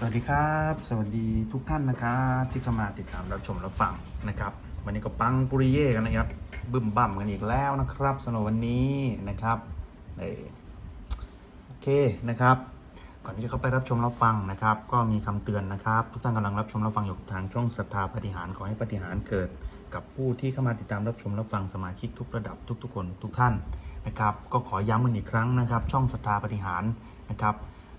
สวัสดีครับ สวัสดีทุกท่านนะครับที่เข้ามาติดตามรับชมรับฟังนะครับ วันนี้ก็ปังปุริเย่กันนะครับบึ้มบั่มกันอีกแล้วนะครับสำหรับวันนี้นะครับเออโอเคนะครับ ก่อนที่จะเข้าไปรับชมรับฟังนะครับ ก็มีคำเตือนนะครับ ทุกท่านกำลังรับชมรับฟังอยู่ทางช่องศรัทธาปฏิหารขอให้ปฏิหารเกิดกับผู้ที่เข้ามาติดตามรับชมรับฟังสมาชิกทุกระดับทุกๆคนทุกท่านนะครับ ก็ขอย้ำกันอีกครั้งนะครับ ช่องศรัทธาปฏิหารนะครับ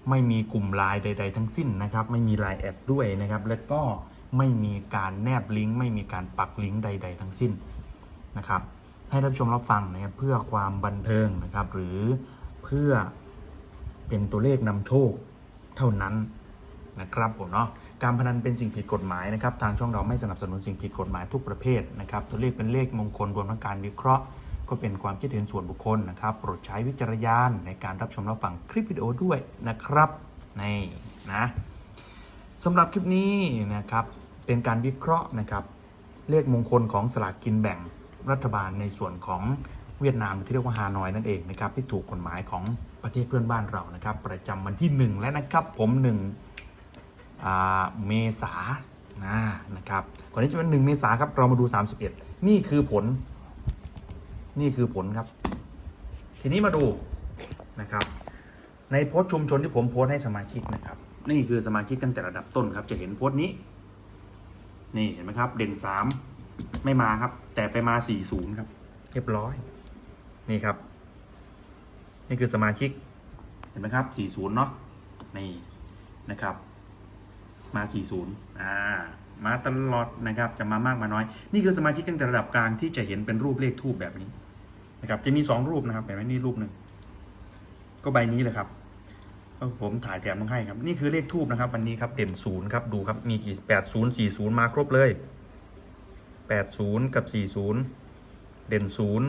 ไม่มีกลุ่มไลน์ใด ๆ ทั้งสิ้นนะครับ ไม่มีไลน์แอดด้วยนะครับ และก็ไม่มีการแนบลิงก์ไม่มีการปักลิงก์ใด ๆ ทั้งสิ้นนะครับ ให้รับชมรับฟังนะครับเพื่อความบันเทิงนะครับ หรือเพื่อเป็นตัวเลขนำโชคเท่านั้นนะครับผมเนาะการพนันเป็นสิ่งผิดกฎหมายนะครับ ทางช่องเราไม่สนับสนุนสิ่งผิดกฎหมายทุกประเภทนะครับ ตัวเลขเป็นเลขมงคลรวมทั้งการวิเคราะห์ ก็เป็นความคิดเห็นส่วนบุคคลนะครับ โปรดใช้วิจารณญาณในการรับชมรับฟังคลิปวิดีโอด้วยนะครับนี่นะสำหรับคลิปนี้นะครับเป็นการวิเคราะห์นะครับ เลขมงคลของสลากกินแบ่งรัฐบาลในส่วนของเวียดนามที่เรียกว่าฮานอยนั่นเองนะครับที่ถูกกฎหมายของประเทศเพื่อนบ้านเรานะครับ ประจำวันที่ 1 แล้วนะครับผม1อ่าเมษานะนะครับก่อนที่จะเป็น 1 เมษาครับเรามาดู 31 นี่คือผล นี่คือผลครับ ทีนี้มาดูนะครับ ในโพสต์ชุมชนที่ผมโพสต์ให้สมาชิกนะครับ นี่คือสมาชิกตั้งแต่ระดับต้นครับ จะเห็นโพสต์นี้ นี่เห็นไหมครับ เด่นสามไม่มาครับ แต่ไปมาสี่ศูนย์ครับ เรียบร้อย นี่ครับ นี่คือสมาชิก เห็นไหมครับสี่ศูนย์เนาะนี่นะครับ มาสี่ศูนย์อ่ามาตลอดนะครับ จะมามากมาน้อย นี่คือสมาชิกตั้งแต่ระดับกลางที่จะเห็นเป็นรูปเลขทูบแบบนี้ นะครับจะมีสองรูปนะครับเห็นไหมนี่รูปหนึ่งก็ใบนี้เลยครับผมถ่ายแถมมาให้ครับ นี่คือเลขทูบนะครับ วันนี้ครับเด่นศูนย์ครับดูครับมีกี่แปดศูนย์สี่ศูนย์มาครบเลยแปดศูนย์กับสี่ศูนย์เด่นศูนย์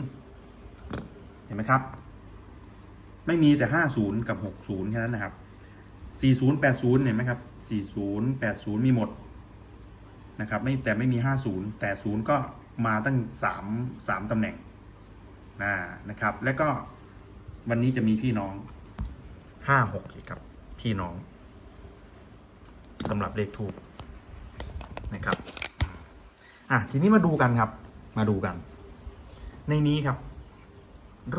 เห็นไหมครับ ไม่มีแต่ห้าศูนย์กับหกศูนย์แค่นั้นนะครับสี่ศูนย์แปดศูนย์เห็นไหมครับสี่ศูนย์แปดศูนย์มีหมดนะครับไม่แต่ไม่มีห้าศูนย์แต่ศูนย์ก็มาตั้งสามสามตำแหน่ง นะนะครับ แล้วก็วันนี้จะมีพี่น้องห้าหกอีกครับ พี่น้องสำหรับเลขทูปนะครับ อะทีนี้มาดูกันครับ มาดูกัน ในนี้ครับ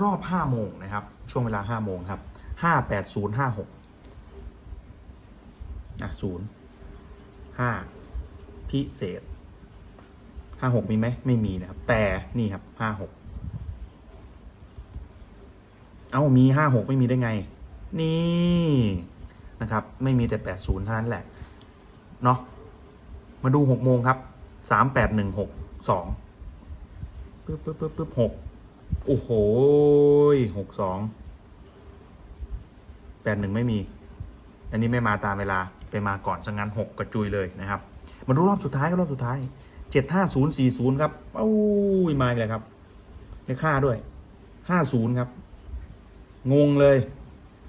รอบห้าโมงนะครับ ช่วงเวลาห้าโมงครับห้าแปดศูนย์ห้าหกอะศูนย์ห้าพิเศษห้าหกมีไหมไม่มีนะครับ แต่นี่ครับห้าหก เอ้ามีห้าหกไม่มีได้ไง นี่นะครับ ไม่มีแต่แปดศูนย์เท่านั้นแหละเนาะมาดูหกโมงครับสามแปดหนึ่งหกสองปึ๊บปึ๊บปึ๊บปึ๊บหกโอ้โหหกสองแปดหนึ่งไม่มี อันนี้ไม่มาตามเวลาไปมาก่อนสังงานหกกระจุยเลยนะครับ มาดูรอบสุดท้ายก็รอบสุดท้ายเจ็ดห้าศูนย์สี่ศูนย์ครับโอ้ยมาเลยครับเลขค่าด้วยห้าศูนย์ครับ งงเลย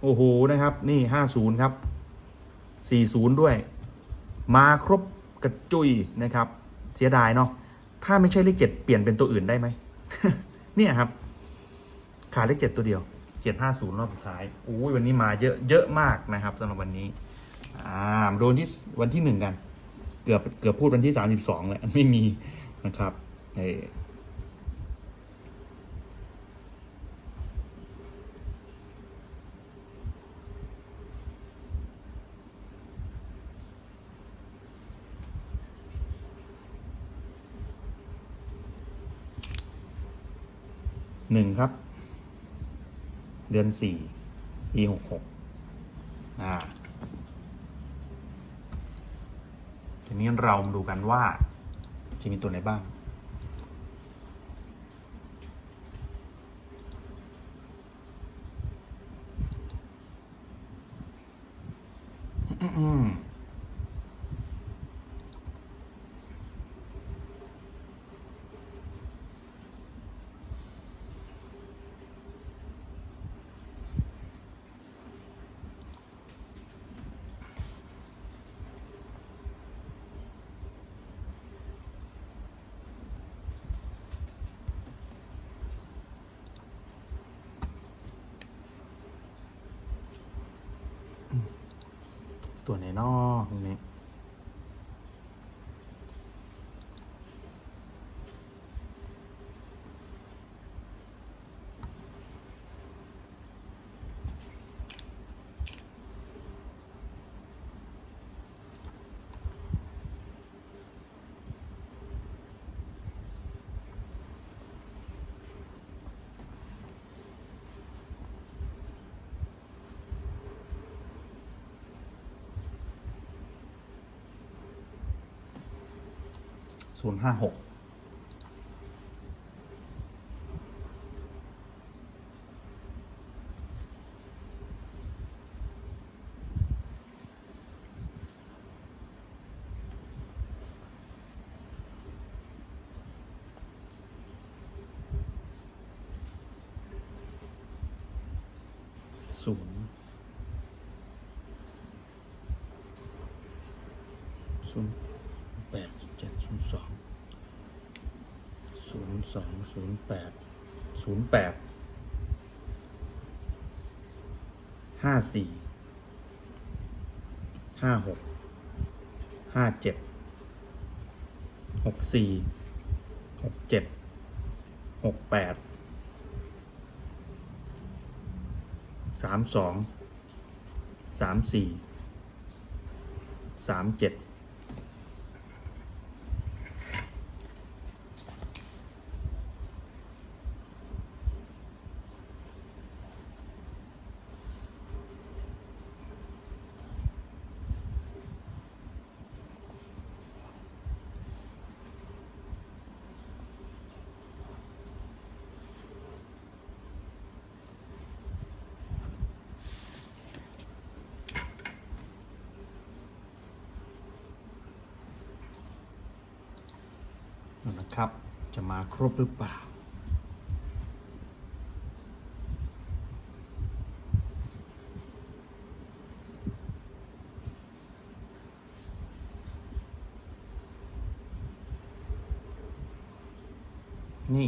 โอ้โห นะครับ นี่ห้าศูนย์ครับสี่ศูนย์ด้วย มาครบกระจุยนะครับ เสียดายเนาะ ถ้าไม่ใช่เลขเจ็ดเปลี่ยนเป็นตัวอื่นได้ไหม เนี่ยครับ ขาดเลขเจ็ดตัวเดียวเจ็ดห้าศูนย์รอบสุดท้ายโอ้ยวันนี้มาเยอะเยอะมากนะครับสำหรับวันนี้ อ่าโดนที่วันที่หนึ่งกัน เกือบเกือบพูดวันที่สามสิบสองแล้วไม่มีนะครับเอ หนึ่งครับ เดือนสี่ปีหกหกอ่าทีนี้เรามาดูกันว่า จะมีตัวไหนบ้าง อืม ตัวไหนนอตรงนี้ ศูนย์ห้าหกศูนย์ศูนย์ จ็ดศูนย์สองศูนย์สองศูนย์แปดศูนย์แปดห้าสี่ห้าหกห้าเจ็ดหกสี่หกเจ็ดหกแปดสามสองสามสี่สามเจ็ด นะครับ จะมาครบหรือเปล่า นี่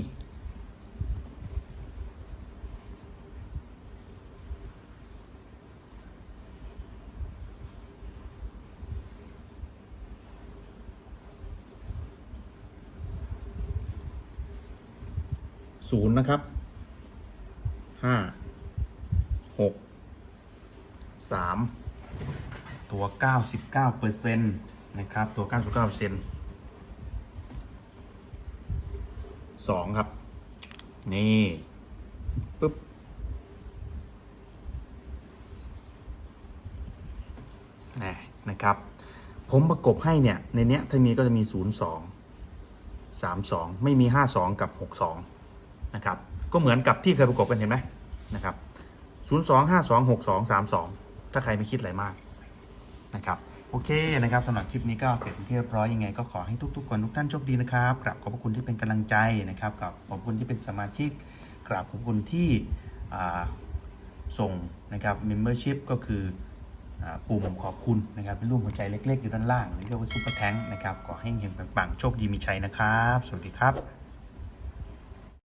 ศูนย์นะครับห้าหกสามตัวเก้าสิบเก้าเปอร์เซ็นต์นะครับ ตัวเก้าสิบเก้าเปอร์เซ็นต์สองครับ นี่ปึ๊บนะนะครับ ผมประกบให้เนี่ย ในเนี้ยถ้ามีก็จะมี 0 2 3 2 ไม่มี 5 2 กับ 6 2 นะครับ ก็เหมือนกับที่เคยประกบกันเห็นไหมนะครับ0 2 5 2 6 2 3 2 ถ้าใครไม่คิดอะไรมากนะครับโอเคนะครับสำหรับคลิปนี้ก็เสร็จเที่เรียบร้อยยังไง ก็ขอให้ทุกๆคนทุกท่านโชคดีนะครับกราบขอบพระคุณที่เป็นกำลังใจนะครับกับขอบคุณที่เป็นสมาชิกกราบขอบคุณที่ส่งนะครับ membership ก็คือปุ่มขอบคุณนะครับเป็นรูปหัวใจเล็กๆ อยู่ด้านล่างเรียกว่าซุปเปอร์แทงนะครับขอให้เฮงๆปังๆโชคดีมีชัยนะครับ สวัสดีครับ